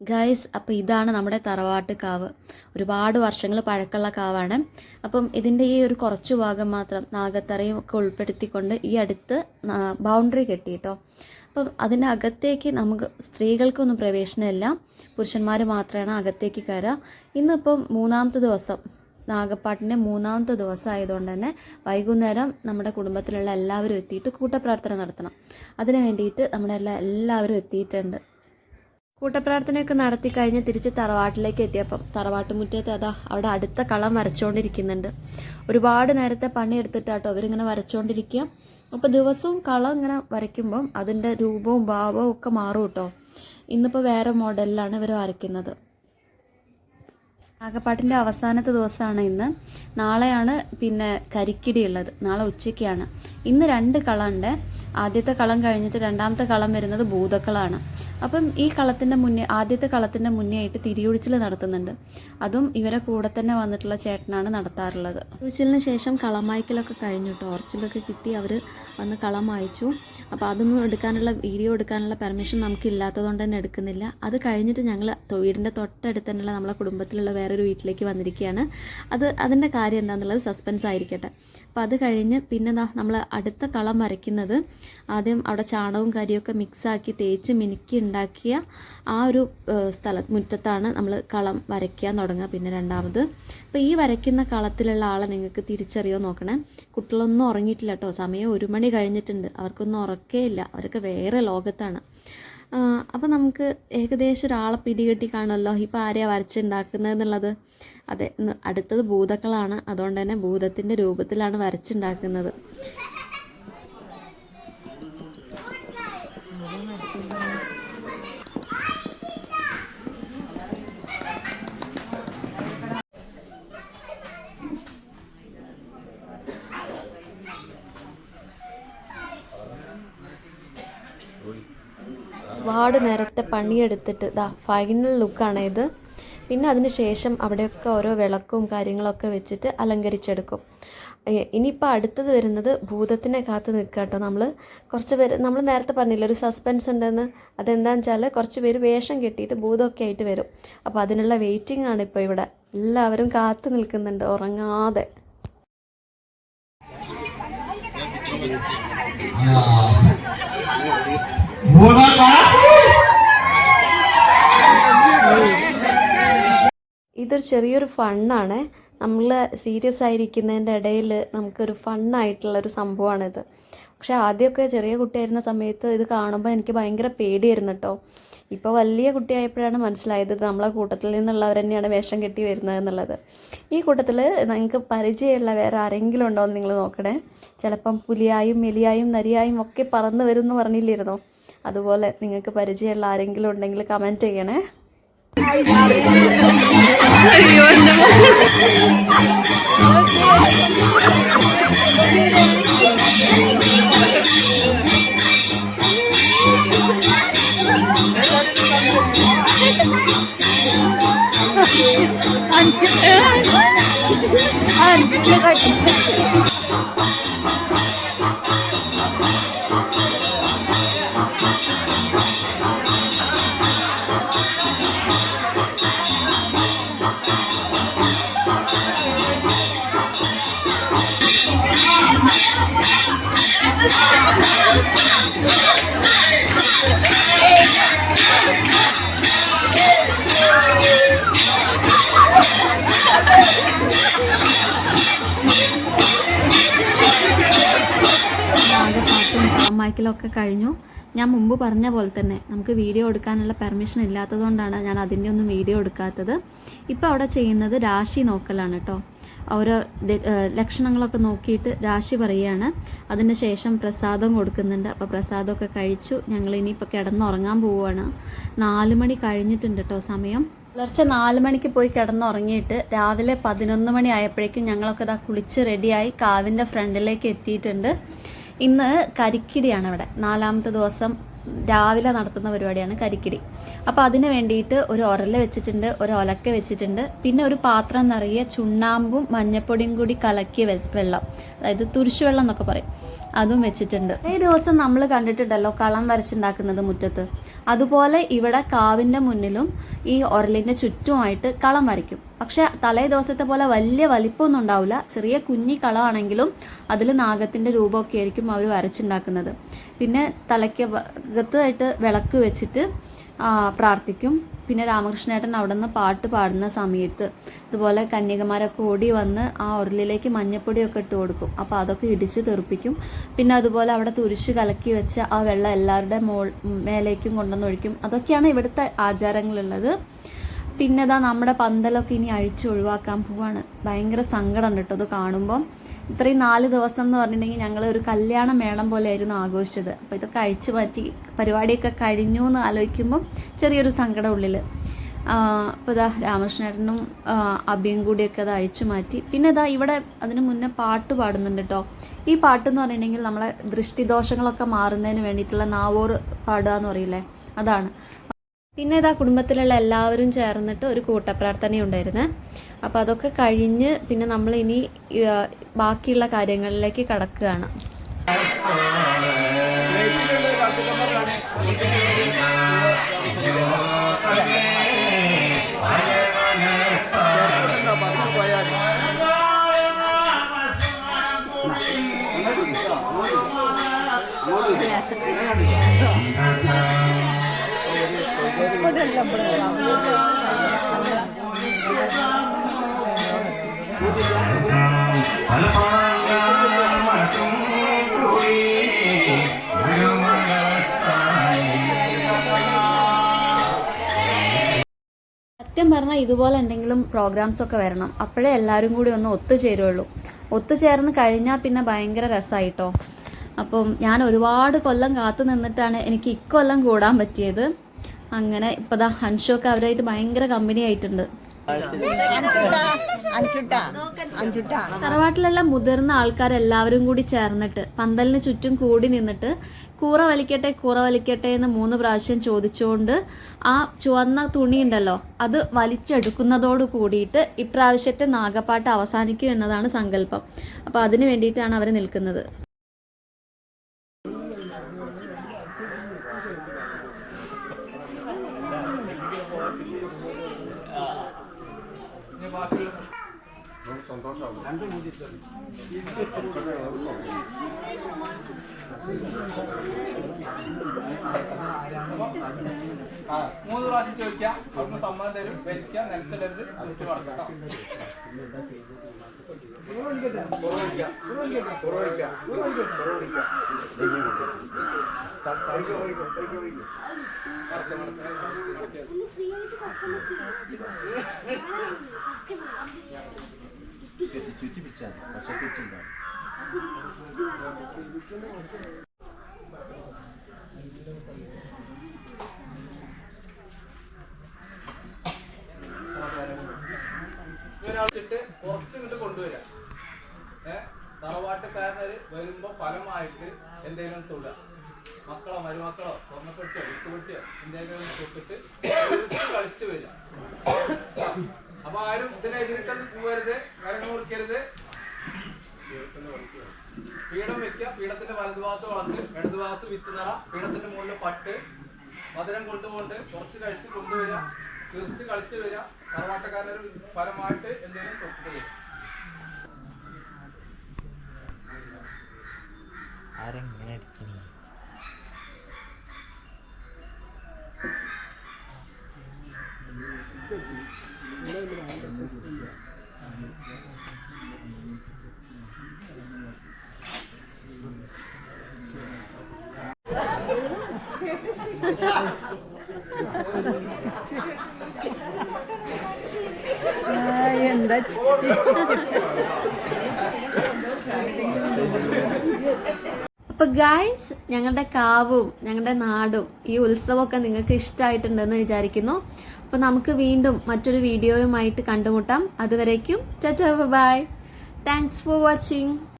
Guys അപ്പോൾ ഇതാണ് നമ്മുടെ തറവാട്ട് കാവ്. ഒരുപാട് വർഷങ്ങൾ പഴക്കമുള്ള കാവാണ്. അപ്പം ഇതിന്റെ ഈ ഒരു കുറച്ച് ഭാഗം മാത്രം നാഗത്തറയും ഒക്കെ ഉൾപ്പെടുത്തിക്കൊണ്ട് ഈ അടുത്ത് ബൗണ്ടറി കെട്ടി കേട്ടോ അപ്പം അതിന്റെ അകത്തേക്ക് നമുക്ക് സ്ത്രീകൾക്കൊന്നും പ്രവേശനമില്ല. പുരുഷന്മാർ മാത്രമാണ് അകത്തേക്ക് കയറുക. ഇന്നിപ്പം മൂന്നാമത്തെ ദിവസം നാഗപ്പാട്ടിന്റെ മൂന്നാമത്തെ ദിവസം ആയതുകൊണ്ട് തന്നെ വൈകുന്നേരം നമ്മുടെ കുടുംബത്തിലുള്ള എല്ലാവരും എത്തിയിട്ട് കൂട്ടപ്രാർത്ഥന നടത്തണം. അതിന് വേണ്ടിയിട്ട് നമ്മുടെ എല്ലാ എല്ലാവരും എത്തിയിട്ടുണ്ട്. കൂട്ടപ്രാർത്ഥനയൊക്കെ നടത്തി കഴിഞ്ഞ് തിരിച്ച് തറവാട്ടിലേക്ക് എത്തിയപ്പം തറവാട്ട് മുറ്റത്ത് അതാ അവിടെ അടുത്ത കളം വരച്ചുകൊണ്ടിരിക്കുന്നുണ്ട് ഒരുപാട് നേരത്തെ പണിയെടുത്തിട്ടാട്ടോ അവരിങ്ങനെ വരച്ചുകൊണ്ടിരിക്കുക അപ്പോൾ ദിവസവും കളം ഇങ്ങനെ വരയ്ക്കുമ്പം അതിന്റെ രൂപവും ഭാവവും ഒക്കെ മാറും കേട്ടോ ഇന്നിപ്പോൾ വേറെ മോഡലിലാണ് ഇവർ വരയ്ക്കുന്നത്. നാഗപ്പാട്ടിന്റെ അവസാനത്തെ ദിവസമാണ് ഇന്ന്. നാളെയാണ് പിന്നെ കരിക്കിടി ഉള്ളത് നാളെ ഉച്ചയ്ക്കാണ്. ഇന്ന് രണ്ട് കളമുണ്ട് ആദ്യത്തെ കളം കഴിഞ്ഞിട്ട് രണ്ടാമത്തെ കളം വരുന്നത് ഭൂതക്കളാണ്. അപ്പം ഈ കളത്തിന്റെ മുന്നേ ആദ്യത്തെ കളത്തിന്റെ മുന്നേ ആയിട്ട് തിരിയൊഴിച്ചിൽ നടത്തുന്നുണ്ട്. അതും ഇവരെ കൂടെ തന്നെ വന്നിട്ടുള്ള ചേട്ടനാണ് നടത്താറുള്ളത്. ഒഴിച്ചിലിന് ശേഷം കളമായ്ക്കലൊക്കെ കഴിഞ്ഞു ടോർച്ചിലൊക്കെ കിട്ടി അവർ വന്ന് കളം വായിച്ചു അപ്പോൾ അതൊന്നും എടുക്കാനുള്ള വീഡിയോ എടുക്കാനുള്ള പെർമിഷൻ നമുക്കില്ലാത്തതുകൊണ്ട് തന്നെ എടുക്കുന്നില്ല. അത് കഴിഞ്ഞിട്ട് ഞങ്ങൾ വീടിന്റെ തൊട്ടടുത്ത് തന്നെയുള്ള നമ്മളെ കുടുംബത്തിലുള്ള വേറൊരു വീട്ടിലേക്ക് വന്നിരിക്കുകയാണ്. അത് അതിന്റെ കാര്യം എന്താണെന്നുള്ളത് സസ്പെൻസ് ആയിരിക്കട്ടെ. അപ്പോൾ അത് കഴിഞ്ഞ് പിന്നെ നമ്മൾ അടുത്ത കളം വരയ്ക്കുന്നത് ആദ്യം അവിടെ ചാണകവും കരിയൊക്കെ മിക്സാക്കി തേച്ച് മിനുക്കി ഉണ്ടാക്കിയ ആ ഒരു സ്ഥല മുറ്റത്താണ് നമ്മൾ കളം വരയ്ക്കാൻ തുടങ്ങുക പിന്നെ രണ്ടാമത്. അപ്പോൾ ഈ വരയ്ക്കുന്ന കളത്തിലുള്ള ആളെ നിങ്ങൾക്ക് തിരിച്ചറിയോ നോക്കണേ. കുട്ടികളൊന്നും ഉറങ്ങിയിട്ടില്ല കേട്ടോ. സമയം ഒരു മണി കഴിഞ്ഞിട്ടുണ്ട്. അവർക്കൊന്നും ഉറക്കേ ഇല്ല. അവരൊക്കെ വേറെ ലോകത്താണ്. അപ്പോൾ നമുക്ക് ഏകദേശം ഒരാളെ പിടികെട്ടി കാണുമല്ലോ ഇപ്പോൾ ആരെയാണ് വരച്ചുണ്ടാക്കുന്നത് എന്നുള്ളത്? അതെ അടുത്തത് ഭൂതക്കളാണ്. അതുകൊണ്ട് തന്നെ ഭൂതത്തിന്റെ രൂപത്തിലാണ് വരച്ചുണ്ടാക്കുന്നത്. ഒരുപാട് നേരത്തെ പണിയെടുത്തിട്ട് ദാ ഫൈനൽ ലുക്കാണ് ഇത്. പിന്നെ അതിന് ശേഷം അവിടെയൊക്കെ ഓരോ വിളക്കും കാര്യങ്ങളൊക്കെ വെച്ചിട്ട് അലങ്കരിച്ചെടുക്കും. ഇനിയിപ്പോൾ അടുത്തത് വരുന്നത് ഭൂതത്തിനെ കാത്ത് നിൽക്കുക കേട്ടോ നമ്മൾ കുറച്ച് പേര് നമ്മൾ നേരത്തെ പറഞ്ഞില്ല ഒരു സസ്പെൻസ് ഉണ്ടെന്ന്. അതെന്താണെന്ന് വെച്ചാൽ കുറച്ച് പേര് വേഷം കെട്ടിയിട്ട് ഭൂതമൊക്കെ ആയിട്ട് വരും. അപ്പോൾ അതിനുള്ള വെയിറ്റിംഗ് ആണ് ഇപ്പോൾ ഇവിടെ. എല്ലാവരും കാത്തു നിൽക്കുന്നുണ്ട് ഉറങ്ങാതെ. ഇതൊരു ചെറിയൊരു ഫണ്ണാണ്. നമ്മൾ സീരിയസ് ആയിരിക്കുന്നതിന്റെ ഇടയിൽ നമുക്കൊരു ഫണ്ണായിട്ടുള്ള ഒരു സംഭവമാണിത്. പക്ഷെ ആദ്യമൊക്കെ ചെറിയ കുട്ടിയായിരുന്ന സമയത്ത് ഇത് കാണുമ്പോൾ എനിക്ക് ഭയങ്കര പേടിയായിരുന്നു കേട്ടോ ഇപ്പോൾ വലിയ കുട്ടിയായപ്പോഴാണ് മനസ്സിലായത് നമ്മളെ കൂട്ടത്തിൽ നിന്നുള്ളവർ തന്നെയാണ് വേഷം കെട്ടി വരുന്നത് എന്നുള്ളത്. ഈ കൂട്ടത്തിൽ നിങ്ങൾക്ക് പരിചയമുള്ള വേറെ ആരെങ്കിലും ഉണ്ടോ എന്ന് നിങ്ങൾ നോക്കണേ. ചിലപ്പം പുലിയായും മെലിയായും നരിയായും ഒക്കെ പറന്ന് വരും എന്ന് പറഞ്ഞില്ലായിരുന്നോ അതുപോലെ നിങ്ങൾക്ക് പരിചയമുള്ള ആരെങ്കിലും ഉണ്ടെങ്കിൽ കമന്റ് ചെയ്യണേ. 안 찍. 안 찍어. പാട്ടും കളമായ്ക്കലൊക്കെ കഴിഞ്ഞു. ഞാൻ മുമ്പ് പറഞ്ഞ പോലെ തന്നെ നമുക്ക് വീഡിയോ എടുക്കാനുള്ള പെർമിഷൻ ഇല്ലാത്തതുകൊണ്ടാണ് ഞാൻ അതിന്റെ ഒന്നും വീഡിയോ എടുക്കാത്തത്. ഇപ്പോൾ അവിടെ ചെയ്യുന്നത് രാശി നോക്കലാണ് കേട്ടോ ഓരോ ലക്ഷണങ്ങളൊക്കെ നോക്കിയിട്ട് രാശി പറയുകയാണ്. അതിന് ശേഷം പ്രസാദം കൊടുക്കുന്നുണ്ട്. അപ്പോൾ പ്രസാദമൊക്കെ കഴിച്ചു. ഞങ്ങൾ ഇനിയിപ്പോൾ കിടന്നുറങ്ങാൻ പോവുകയാണ്. നാല് മണി കഴിഞ്ഞിട്ടുണ്ട് കേട്ടോ സമയം. പുലർച്ചെ നാല് മണിക്ക് പോയി കിടന്നുറങ്ങിയിട്ട് രാവിലെ പതിനൊന്ന് മണി ആയപ്പോഴേക്കും ഞങ്ങളൊക്കെ ഇതാ കുളിച്ച് റെഡിയായി കാവിന്റെ ഫ്രണ്ടിലേക്ക് എത്തിയിട്ടുണ്ട്. ഇന്ന് കരിക്കിടിയാണ് ഇവിടെ. നാലാമത്തെ ദിവസം രാവിലെ നടത്തുന്ന പരിപാടിയാണ് കരിക്കിടി. അപ്പോൾ അതിന് വേണ്ടിയിട്ട് ഒരു ഉരൽ വെച്ചിട്ടുണ്ട് ഒരു ഒലക്ക വെച്ചിട്ടുണ്ട്. പിന്നെ ഒരു പാത്രം നിറയെ ചുണ്ണാമ്പും മഞ്ഞപ്പൊടിയും കൂടി കലക്കിയ വെള്ളം. അതായത് തുരിശു വെള്ളം എന്നൊക്കെ പറയും. അതും വെച്ചിട്ടുണ്ട്. ഈ ദിവസം നമ്മൾ കണ്ടിട്ടുണ്ടല്ലോ കളം വരച്ചുണ്ടാക്കുന്നത് മുറ്റത്ത്. അതുപോലെ ഇവിടെ കാവിന്റെ മുന്നിലും ഈ ഉരലിന്റെ ചുറ്റുമായിട്ട് കളം വരയ്ക്കും. പക്ഷെ തലേ ദിവസത്തെ പോലെ വലിയ വലിപ്പമൊന്നും ഉണ്ടാവില്ല. ചെറിയ കുഞ്ഞി കളമാണെങ്കിലും അതിൽ നാഗത്തിന്റെ രൂപമൊക്കെ ആയിരിക്കും അവർ വരച്ചുണ്ടാക്കുന്നത്. പിന്നെ തലയ്ക്ക് അകത്തായിട്ട് വിളക്ക് വെച്ചിട്ട് പ്രാർത്ഥിക്കും. പിന്നെ രാമകൃഷ്ണേട്ടൻ അവിടെ നിന്ന് പാട്ട് പാടുന്ന സമയത്ത് ഇതുപോലെ കന്യകമാരൊക്കെ ഓടി വന്ന് ആ ഉരുളിലേക്ക് മഞ്ഞപ്പൊടിയൊക്കെ ഇട്ട് കൊടുക്കും. അപ്പോൾ അതൊക്കെ ഇടിച്ച് തെറിപ്പിക്കും. പിന്നെ അതുപോലെ അവിടെ തുരിശ് കലക്കി വെച്ച ആ വെള്ളം എല്ലാവരുടെ മോൾ മേലേക്കും കൊണ്ടുവന്നൊഴിക്കും അതൊക്കെയാണ് ഇവിടുത്തെ ആചാരങ്ങളുള്ളത്. പിന്നെ ഇതാ നമ്മുടെ പന്തലൊക്കെ ഇനി അഴിച്ചു ഒഴിവാക്കാൻ പോവാണ്. ഭയങ്കര സങ്കടം കേട്ടോ അത് കാണുമ്പോൾ ഇത്രയും നാല് ദിവസം എന്ന് പറഞ്ഞിട്ടുണ്ടെങ്കിൽ ഞങ്ങൾ ഒരു കല്യാണ പോലെ ആയിരുന്നു ആഘോഷിച്ചത്. അപ്പോൾ ഇതൊക്കെ അഴിച്ചു മാറ്റി പരിപാടിയൊക്കെ കഴിഞ്ഞു എന്ന് ആലോചിക്കുമ്പം ചെറിയൊരു സങ്കടം ഉള്ളിൽ അപ്പോൾ ഇതാ രാമകൃഷ്ണേട്ടനും അബിയും കൂടിയൊക്കെ അത് അഴിച്ചു മാറ്റി. പിന്നെ ഇതാ ഇവിടെ അതിന് മുന്നേ പാട്ട് പാടുന്നുണ്ട് കേട്ടോ ഈ പാട്ട് എന്ന് പറഞ്ഞിട്ടുണ്ടെങ്കിൽ നമ്മളെ ദൃഷ്ടിദോഷങ്ങളൊക്കെ മാറുന്നതിന് വേണ്ടിയിട്ടുള്ള നാവോർ പാടുക എന്ന് പറയില്ലേ? അതാണ്. പിന്നെ ഇതാ കുടുംബത്തിലുള്ള എല്ലാവരും ചേർന്നിട്ട് ഒരു കൂട്ടപ്രാർത്ഥന ഉണ്ടായിരുന്നേ. അപ്പോൾ അതൊക്കെ കഴിഞ്ഞ് പിന്നെ നമ്മൾ ഇനി ബാക്കിയുള്ള കാര്യങ്ങളിലേക്ക് കടക്കുകയാണ്. സത്യം പറഞ്ഞാൽ ഇതുപോലെ എന്തെങ്കിലും പ്രോഗ്രാംസ് ഒക്കെ വരണം. അപ്പോഴേ എല്ലാവരും കൂടി ഒന്ന് ഒത്തുചേരുള്ളൂ. ഒത്തുചേർന്ന് കഴിഞ്ഞാൽ പിന്നെ ഭയങ്കര രസമായിട്ടോ അപ്പം ഞാൻ ഒരുപാട് കൊല്ലം കാത്തു നിന്നിട്ടാണ് എനിക്ക് ഇക്കൊല്ലം കൂടാൻ പറ്റിയത്. അങ്ങനെ ഇപ്പതാ ദാ ഒക്കെ അവരായിട്ട് ഭയങ്കര കമ്പനി ആയിട്ടുണ്ട്. തറവാട്ടിലുള്ള മുതിർന്ന ആൾക്കാരെല്ലാവരും കൂടി ചേർന്നിട്ട് പന്തലിന് ചുറ്റും കൂടി നിന്നിട്ട് കൂറ വലിക്കട്ടെ കൂറ വലിക്കട്ടെ എന്ന് മൂന്ന് പ്രാവശ്യം ചോദിച്ചുകൊണ്ട് ആ ചുവന്ന തുണി ഉണ്ടല്ലോ അത് വലിച്ചെടുക്കുന്നതോട് കൂടിയിട്ട് ഇപ്രാവശ്യത്തെ നാഗപ്പാട്ട് അവസാനിക്കും എന്നതാണ് സങ്കല്പം. അപ്പോൾ അതിന് വേണ്ടിയിട്ടാണ് അവർ നിൽക്കുന്നത്. മൂന്ന് പ്രാവശ്യം ചോദിക്കാം അവിടുന്ന് സമ്മതം തരും വലിക്കുക നിലത്തിടരുത് ചുറ്റും നടക്കാം കുറച്ച് ഇങ്ങോട്ട് കൊണ്ടുവരാം. ഏഹ് തറവാട്ടുകാരനൊരു വരുമ്പോ ഫലമായിട്ട് എന്തെങ്കിലും തൊടുക. മക്കളോ മരുമക്കളോ സ്വർണപ്പെട്ടിയോ വിട്ടുപെട്ടിയോ എന്തെങ്കിലും തൊട്ടിട്ട് കളിച്ചു വരിക. അപ്പൊ ആരും ഇതിനെതിരിട്ടൊന്നും പോകരുത് കാര്യങ്ങൾ മുറിക്കരുത് പീഠം വെക്കുക പീഠത്തിന്റെ വലതുഭാഗത്ത് വളർന്ന് ഇടതുഭാഗത്ത് വിത്ത് നിറ പീഠത്തിന്റെ മുകളിൽ പട്ട് മധുരം കൊണ്ടുകൊണ്ട് കുറച്ച് കഴിച്ച് കൊണ്ടുവരിക ചിരിച്ച് കളിച്ച് വരിക. തറവാട്ടക്കാരനൊരു ഫലമായിട്ട് എന്തെങ്കിലും തൊട്ടിട്ട് വരും. ആരെങ്ങനെ അടിക്കണേ അപ്പൊ ഗായ്സ് ഞങ്ങളുടെ കാവും ഞങ്ങളുടെ നാടും ഈ ഉത്സവമൊക്കെ നിങ്ങൾക്ക് ഇഷ്ടമായിട്ടുണ്ടെന്ന് വിചാരിക്കുന്നു. അപ്പൊ നമുക്ക് വീണ്ടും മറ്റൊരു വീഡിയോയുമായിട്ട് കണ്ടുമുട്ടാം. അതുവരേക്കും ബൈ താങ്ക്സ് ഫോർ വാച്ചിങ്